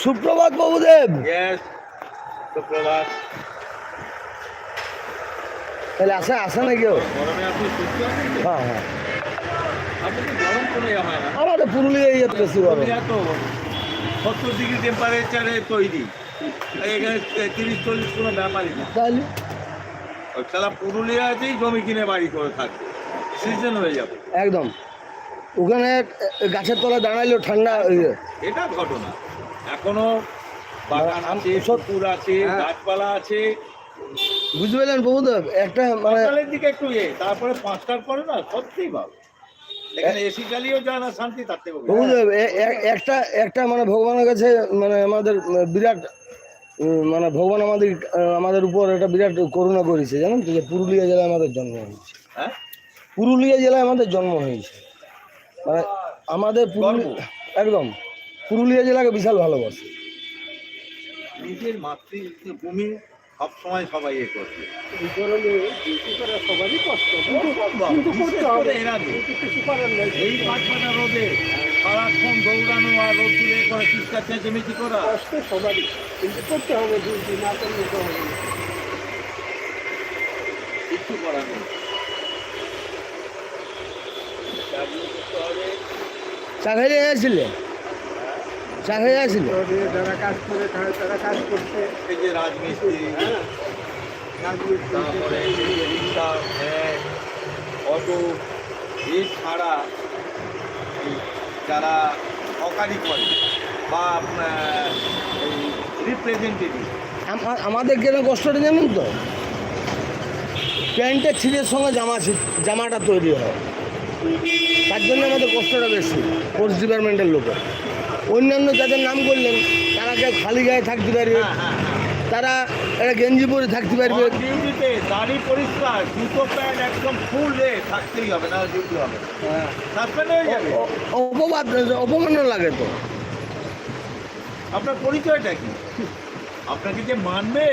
সুপ্রভাত ইয়েস সুপ্রভাত। তাহলে আসে আসে না কেউ? হ্যাঁ হ্যাঁ। ইয়ে হয় না। আমাদের পুরুলিয়ায় এত বেশি গরম। পুরুলিয়া সত্তর ডিগ্রি টেম্পারেচারে তৈরি। এখানে তিরিশ চল্লিশ কোনো ব্যাপারই না। তাহলে? সারা পুরুলিয়াতেই জমি কিনে বাড়ি করে থাকে। সিজন হয়ে যাবে। একদম। ওখানে গাছের তলায় দাঁড়াইলেও ঠান্ডা। এটা ঘটনা। এখনও বাগান আছে পুকুর আছে হ্যাঁ। গাছপালা আছে। বুঝতে পারলেন প্রভুদেব? একটা মানে দিকে একটু ইয়ে তারপরে পাঁচটার পরে না সত্যিই ভালো। একটা একটা মানে ভগবানের কাছে মানে আমাদের বিরাট মানে ভগবান আমাদের আমাদের উপর একটা বিরাট করুণা করেছে জানেন তো যে পুরুলিয়া জেলায় আমাদের জন্ম হয়েছে। হ্যাঁ? পুরুলিয়া জেলায় আমাদের জন্ম হয়েছে। মানে আমাদের পুরুলি- গর্ব। একদম। পুরুলিয়া জেলাকে বিশাল ভালোবাসে। নিজের মাতৃভূমি সবসময় সবাই এ করছে। এই কারণে ডিউটি করা সবারই কষ্ট কিন্তু করতে হবে এর আগে এই পাঁচ রোদে সারাক্ষণ দৌড়ানো আর রোদ তুলে করে চিৎকার চেঁচেমেচি করা। কষ্ট সবারই। কিন্তু করতে হবে ডিউটি না করলে হবে না। করার নেই। চাকরি করতে হবে চা খেয়ে গেছিলে চা খেয়ে গেছিলে যারা কাজ করে তারা কাজ করছে। এই যে রাজমিস্ত্রি। তারপরে এই রিক্সা ভ্যান অটো এ ছাড়া যারা হকারি করে বা রিপ্রেজেন্টেটিভ আমা- আমাদের কেন কষ্টটা জানেন তো? প্যান্টের ছিঁড়ের সঙ্গে জামা জামাটা তৈরি হয়। তার জন্য আমাদের কষ্টটা বেশি ফোর্স ডিপার্টমেন্টের লোকের। অন্যান্য যাদের নাম করলেন তারা কেউ খালি গায়ে থাকতে পারবে? হ্যাঁ হ্যাঁ। তারা একটা গেঞ্জি পরে থাকতে পারবে? ডিউটিতে দাড়ি পরিষ্কার জুতো প্যান্ট একদম ফুল থাকতেই হবে না ডিউটি হবে। সাসপেন্ড হয়ে যাবে? অপবাদ অপমাননা লাগে তো। আপনার পরিচয়টা কি? আপনাকে যে মানবে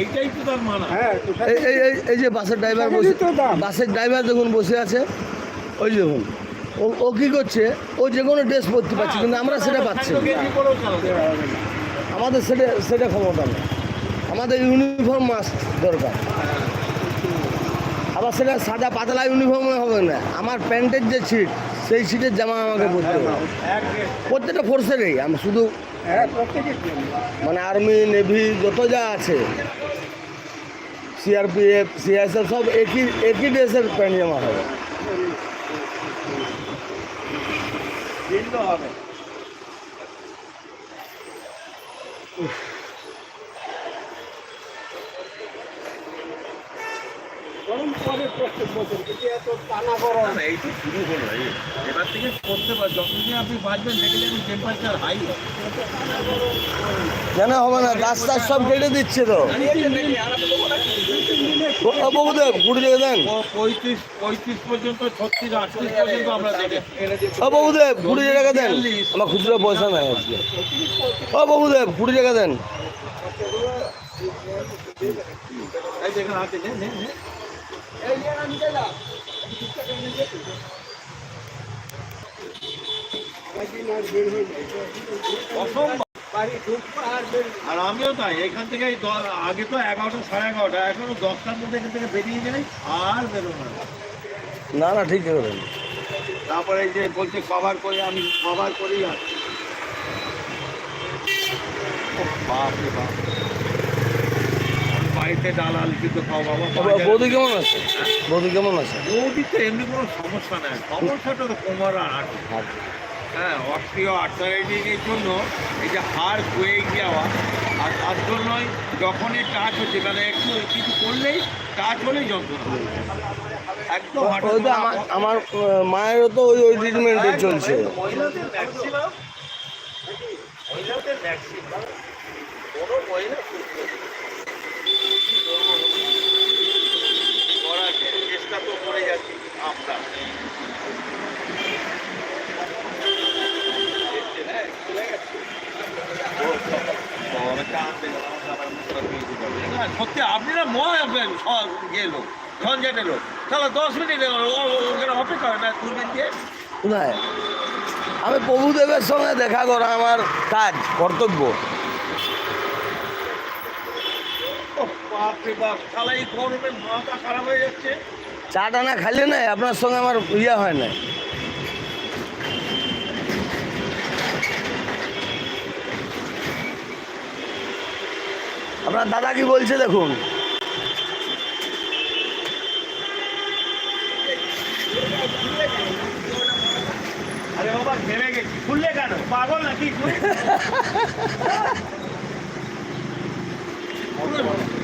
এইটাই তো তার মানা। হ্যাঁ এই যে বাসের ড্রাইভার বসে। বাসের ড্রাইভার দেখুন বসে আছে ওই দেখুন ও ও কী করছে? ও যে কোনো ড্রেস পরতে পারছে কিন্তু আমরা সেটা পাচ্ছি। গেঞ্জি পরেও চালাতে হবে। আমাদের সেটা সেটা ক্ষমতা নেই। আমাদের ইউনিফর্ম মাস্ট দরকার। আবার সেটা সাদা পাতলা ইউনিফর্মে হবে না। আমার প্যান্টের যে ছিট সেই ছিটের জামা আমাকে পরতে হবে। প্রত্যেকটা ফোর্সেরই আমি শুধু হ্যাঁ মানে আর্মি নেভি যত যা আছে সিআরপিএফ সিআইএসএফ সব একই একই ড্রেসের প্যান্ট জামা হবে। কিনতে হবে। গরম পরে প্রত্যেক বছর কিন্তু এত টানা গরম। না, না, এই তো শুরু হলো এই এবার থেকে করতে পার আপনি বাঁচবেন টেম্পারেচার হাই কেন হবে না? গাছ টাছ সব কেটে দিচ্ছে তো। বাবুদেব দেন। পঁয়ত্রিশ পঁয়ত্রিশ পর্যন্ত ছত্রিশ আটত্রিশ পর্যন্ত আমরা ও বাবুদেব টাকা দেন। আমার খুচরো পয়সা নাই আজকে। ও বাবুদেব কুড়ি টাকা দেন। অসম্ভব। আর আমিও তাই এখান থেকে আগে তো এগারোটা সাড়ে এগারোটা এখনও দশটার মধ্যে এখান থেকে বেরিয়ে যাই আর বেরোনো না। না না ঠিক করেন তারপরে এই যে বলছে কভার করে আমি কভার করেই আসছি। ওহ, বাপ। রে বাপ বাড়িতে ডালাল কিন্তু খাও বাবা। বৌদি কেমন আছে? বৌদি কেমন আছে? বৌদিতে এমনি কোনো সমস্যা নাই। সমস্যাটা তো কোমর আর হাঁটু হ্যাঁ অস্ট্রিও আর্থারাইটিসের জন্য এই যে হাড় হয়ে যাওয়া আর তার জন্যই যখনই টাচ হচ্ছে মানে একটু কিছু করলেই টাচ হলেই যন্ত্রণা হয়। একদম আমার আমার মায়েরও তো ওই ওই ট্রিটমেন্টে চলছে। মহিলাদের ম্যাক্সিমাম মহিলাদের ম্যাক্সিমাম কোনো মহিলা সুস্থ নেই। কি করব বলুন? করার কি? চেষ্টা তো করে যাচ্ছি আমরা না লোক তাহলে দশ মিনিট অপেক্ষা হয় না দূরবীন দিয়ে কোথায় আমি প্রভুদেবের সঙ্গে দেখা করা আমার কাজ কর্তব্য। ও বাপরে বাপ তাহলে এই গরমে মাথা খারাপ হয়ে যাচ্ছে। চাটা না খাইলে নাই আপনার সঙ্গে আমার ইয়ে হয় না আপনার দাদা কি বলছে দেখুন? আরে বাবা ঘেমে গেছি। খুললে কেন? পাগল নাকি? তুই?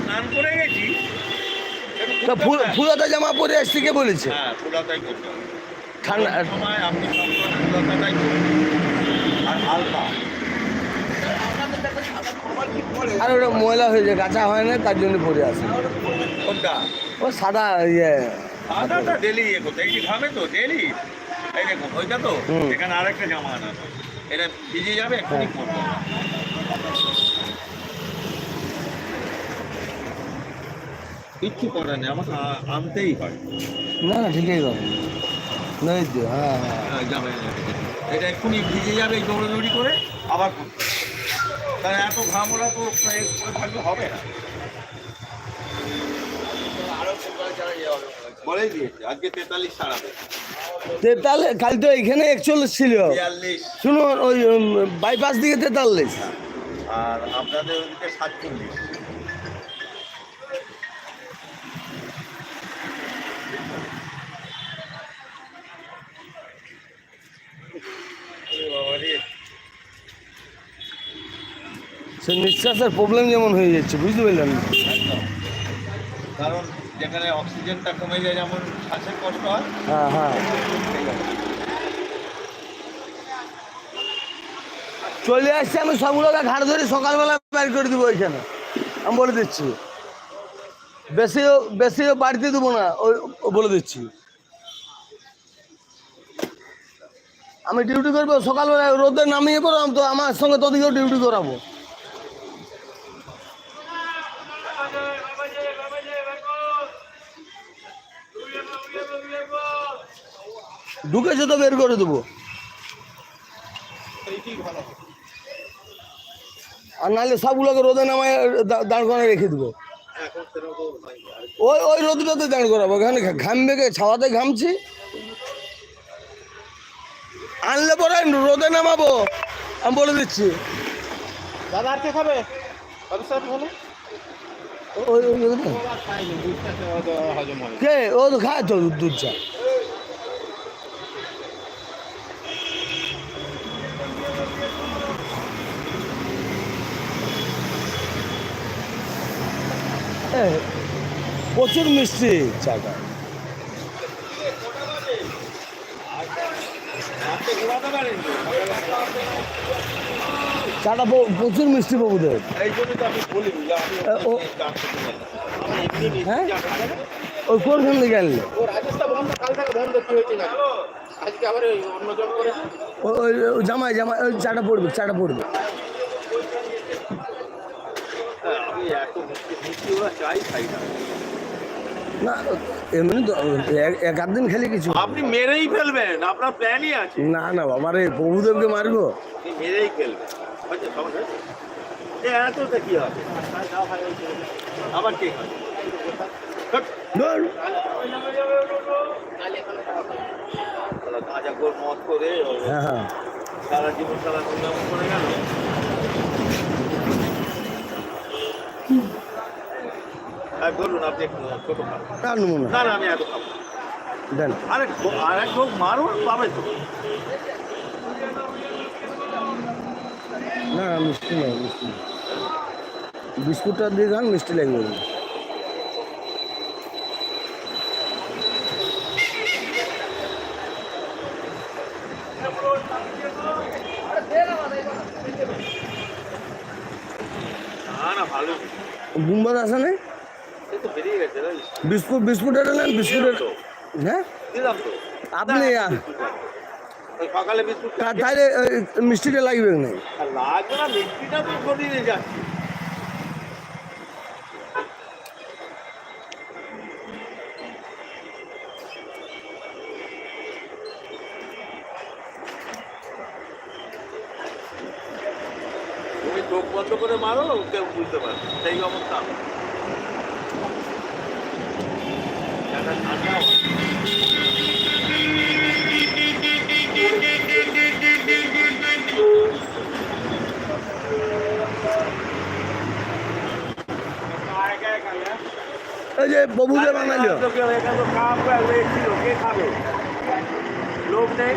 স্নান করে গেছি। তো খুলতে ফুল হবে। ফুলতা জামা পরে আসছি কে বলেছে? হ্যাঁ ঠান্ডা আর ওটা ময়লা হয়ে যায় কাঁচা হয় না তার জন্য পরে আসে। ও সাদা ইয়ে। সাদাটা ডেলি ইয়ে করতে এই যে ঘামে তো ডেলি এই দেখুন ওইটা তো। এখানে আরেকটা জামা আনা। এটা ভিজে যাবে এক্ষুনি করব কিচ্ছু করার নেই আমাকে আনতেই হয়। না না ঠিকই কথা নই হ্যাঁ হ্যাঁ। হ্যাঁ, যাবে এটা এক্ষুনি ভিজে যাবে এই দৌড়াদৌড়ি করে আবার। তাহলে এত ঘাম ওরা তো থাকলে হবে না। তেতাল্লিশ কাল তো এখানে একচল্লিশ ছিল। শুনুন ওই বাইপাস দিকে তেতাল্লিশ। আর আপনাদের ওদিকে সাতচল্লিশ। সে নিঃশ্বাসের প্রবলেম যেমন হয়ে যাচ্ছে বুঝতে পারলেন? একদম। যেখানে অক্সিজেনটা কমে যায়, যেমন শ্বাসের কষ্ট হয়। হ্যাঁ হ্যাঁ। চলে আসছে আমি সবগুলোকে, ঘাড় ধরে সকালবেলা বের করে দেবো এখানে আমি বলে দিচ্ছি। বেশিও বেশিও বাড়িতে দেবো না, ও বলে দিচ্ছি। আমি ডিউটি করব সকালবেলা রোদে নামিয়ে পড়াম তো আমার সঙ্গে তোদিকেও ডিউটি করাবো। ঢুকেছে তো, বের করে দেবো। আর নাহলে সবগুলোকে রোদে নামায় দাঁড় করে রেখে দেবো। ওই ওই রোদটাতে দাঁড় করাবো। এখানে ঘামবে ছাওয়াতে ঘামছি। আনলে পরে রোদে নামাবো। আমি বলে দিচ্ছি। দাদা, আর কে খাবে? কে? ও তো খায় তো দুধ- চা। প্রচুর মিষ্টি চাটা। ঘোরাতে পারেন? চাটা প্রচুর মিষ্টি বাবুদের। হ্যাঁ? ওই কোনখান থেকে আনলে? ওই জামাই জামাই ওই চাটা পড়বে চাটা পড়বে। না এমনি তো এক আধ দিন খেলে কিছু আপনি মেরেই ফেলবেন আপনার প্ল্যানই আছে। না না বাবা রে প্রভুদেবকে মারবো। মেরেই ফেলবেন। হয়েছে সমস্যা এ এতটা কি হবে? আবার কে। গাঁজা করে হ্যাঁ। সারা জীবন সারা করে গেল। আর বলুন আপনি একটু ছোট খান। আর নেব না। না না আমি এত খাব না। দেন। আরে ঢো- আর এক মারুন পাবে তো। না মিষ্টি নেই মিষ্টি বিস্কুটটা দিয়ে খান মিষ্টি লাগবে। না। গুম্বাদ আছে না? বিস্কুট বিস্কুট এটা নেন বিস্কুট হ্যাঁ? আপনি সকালে বিস্কুট তাহলে মিষ্টিটা লাগবে না? লাগবে না মিষ্টিটা তো শরীরে যাচ্ছে। চোখ বন্ধ করে মারো কেউ বুঝতে পারবে সেই অবস্থা। যে ববুদের বাঙালি লোক নেই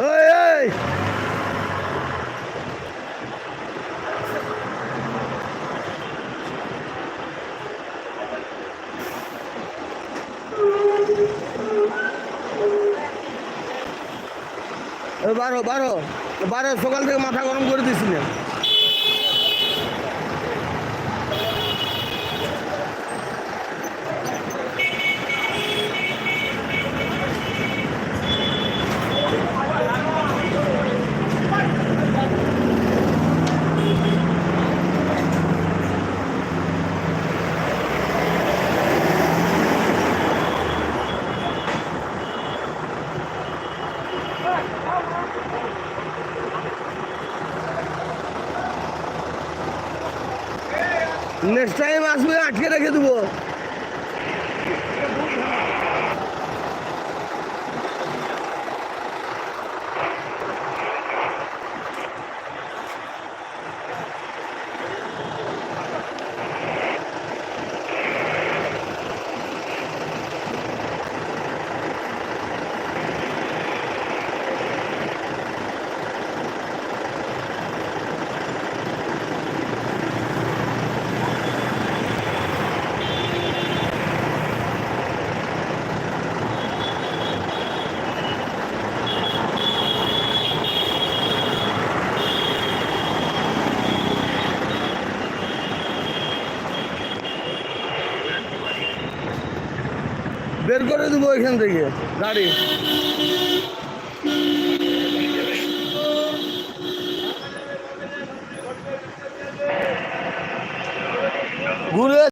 এই এই এ বারো বারো বারো সকাল থেকে মাথা গরম করে দিছিলেন নেক্সট টাইম আসবে আটকে রেখে দেবো বের করে দেবো এখান থেকে গাড়ি।